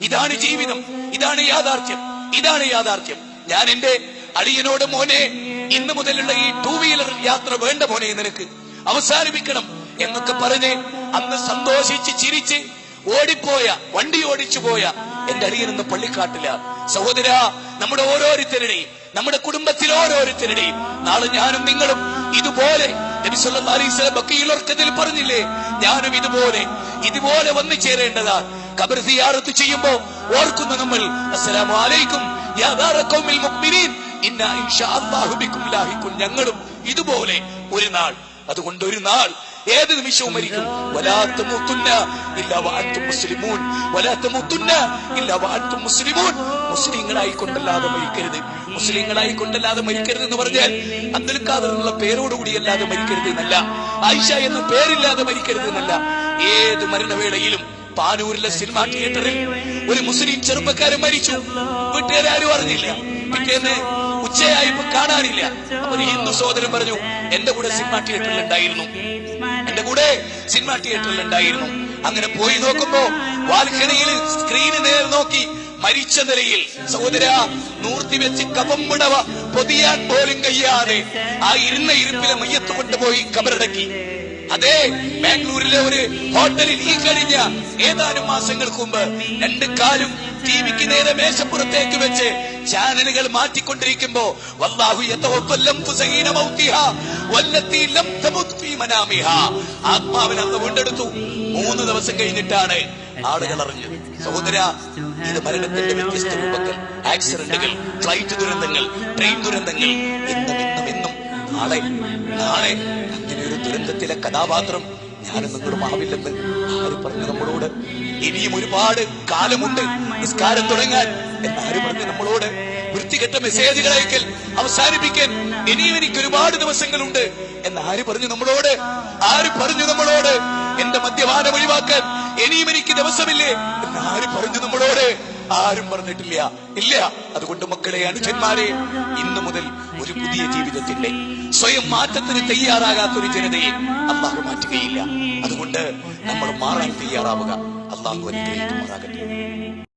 ഇതാണ് ജീവിതം ഇതാണ് യാഥാർത്ഥ്യം ഇതാണ് യാഥാർത്ഥ്യം. ഞാൻ എന്റെ അടിയനോട് മോനെ ഇന്ന് മുതലുള്ള ഈ ടൂ വീലർ യാത്ര വേണ്ട മോനെ നിനക്ക്. അവസാനിപ്പിക്കണം എന്നൊക്കെ പറഞ്ഞ് അന്ന് സന്തോഷിച്ച് ചിരിച്ച് ഓടിപ്പോയ വണ്ടി ഓടിച്ചു പോയ എന്റെ അടിയൻ ഇന്ന് പള്ളിക്കാട്ടില്ല സഹോദര നമ്മുടെ ഓരോരുത്തരുടെയും നമ്മുടെ കുടുംബത്തിൽ ഓരോരുത്തരുടെയും നാളെ ഞാനും നിങ്ങളും ഇതുപോലെ നബി സല്ലല്ലാഹു അലൈഹി പറഞ്ഞില്ലേ ഞാനും ഇതുപോലെ ഇതുപോലെ വന്നു ചേരേണ്ടതാ ഖബർ സിയാറത്ത് ചെയ്യുമ്പോ ഓർക്കുന്ന നമ്മൾ അസ്സലാമു അലൈക്കും ഞങ്ങളും ഇതുപോലെ ഒരു നാൾ അതുകൊണ്ട് ഒരു നാൾ ഏത് നിമിഷവും മരിക്കും. മുസ്ലിങ്ങളായി കൊണ്ടല്ലാതെ മരിക്കരുത് മുസ്ലിങ്ങളായി കൊണ്ടല്ലാതെ മരിക്കരുത്. എന്ന് പറഞ്ഞാൽ അബ്ദുൽ ഖാദർ പേരോടുകൂടി അല്ലാതെ മരിക്കരുത് എന്നല്ല. ആയിഷ എന്ന പേരില്ലാതെ മരിക്കരുത് എന്നല്ല. ഏത് മരണവേളയിലും പാനൂരിലെ സിനിമാ തിയേറ്ററിൽ ഒരു മുസ്ലിം ചെറുപ്പക്കാരൻ മരിച്ചു. വീട്ടുകാരെ അറിഞ്ഞില്ല. പിറ്റേന്ന് ഉച്ചയായി കാണാനില്ല. ഒരു ഹിന്ദു സഹോദരൻ പറഞ്ഞു എന്റെ കൂടെ സിനിമാ തിയേറ്ററിൽ ഉണ്ടായിരുന്നു. എന്റെ കൂടെ സിനിമാ തിയേറ്ററിൽ ഉണ്ടായിരുന്നു. അങ്ങനെ പോയി നോക്കുമ്പോ വാൽക്കണിയിൽ സ്ക്രീന് നേരെ നോക്കി മരിച്ച നിലയിൽ സഹോദര നൂർത്തി വെച്ച് കപം വിടവ പൊതിയാൻ പോലും കഴിയാതെ ആ ഇരുന്ന ഇരുപ്പിലെ മയ്യത്ത് കൊണ്ടുപോയി കബറടക്കി. അതെ ബാംഗ്ലൂരിലെ ഒരു ഹോട്ടലിൽ ഈ കഴിഞ്ഞ ഏതാനും മാസങ്ങൾക്ക് മുമ്പ് രണ്ട് കാലും ടി വിക്ക് നേരെ മേശപ്പുറത്തേക്ക് വെച്ച് ചാനലുകൾ മാറ്റിക്കൊണ്ടിരിക്കുമ്പോ വല്ലാഹു ആത്മാവിനെ അന്ന് വീണ്ടെടുത്തു മൂന്ന് ദിവസം കഴിഞ്ഞിട്ടാണ് ആളുകൾ അറിഞ്ഞത്. സഹോദര ഇത് മരണത്തിന്റെ വ്യത്യസ്ത രൂപങ്ങൾ ആക്സിഡന്റുകൾ ഫ്ലൈറ്റ് ദുരന്തങ്ങൾ ട്രെയിൻ ദുരന്തങ്ങൾ ഇന്നും ഇന്നും ഇന്നും. നാളെ നാളെ ദുരന്തത്തിലെ കഥാപാത്രം ഞാനും നിങ്ങളും ആവില്ലെന്ന് ആര് പറഞ്ഞു നമ്മളോട്? ഇനിയും ഒരുപാട് കാലമുണ്ട്. നിസ്കാരം തുടങ്ങാൻ. എന്നാര് പറഞ്ഞു നമ്മളോട്? വൃത്തികെട്ട മെസ്സേജുകൾ അയക്കൽ അവസാനിപ്പിക്കാൻ ഇനിയും എനിക്ക് ഒരുപാട് ദിവസങ്ങളുണ്ട്. എന്ന് ആര് പറഞ്ഞു നമ്മളോട്? ആര് പറഞ്ഞു നമ്മളോട്? എന്റെ മദ്യപാനം ഒഴിവാക്കാൻ ഇനിയും എനിക്ക് ദിവസമില്ലേ? എന്ന് ആര് പറഞ്ഞു നമ്മളോട്? ആരും പറഞ്ഞിട്ടില്ല ഇല്ല. അതുകൊണ്ട് മക്കളെ അനുജന്മാരെ ഇന്നു മുതൽ ഒരു പുതിയ ജീവിതത്തിന്റെ സ്വയം മാറ്റത്തിന് തയ്യാറാകാത്ത ഒരു ജനതയെ അള്ളാഹു മാറ്റുകയില്ല. അതുകൊണ്ട് നമ്മൾ മാറാൻ തയ്യാറാവുക. അള്ളാഹു അനുഗ്രഹിക്കുമാറാകട്ടെ.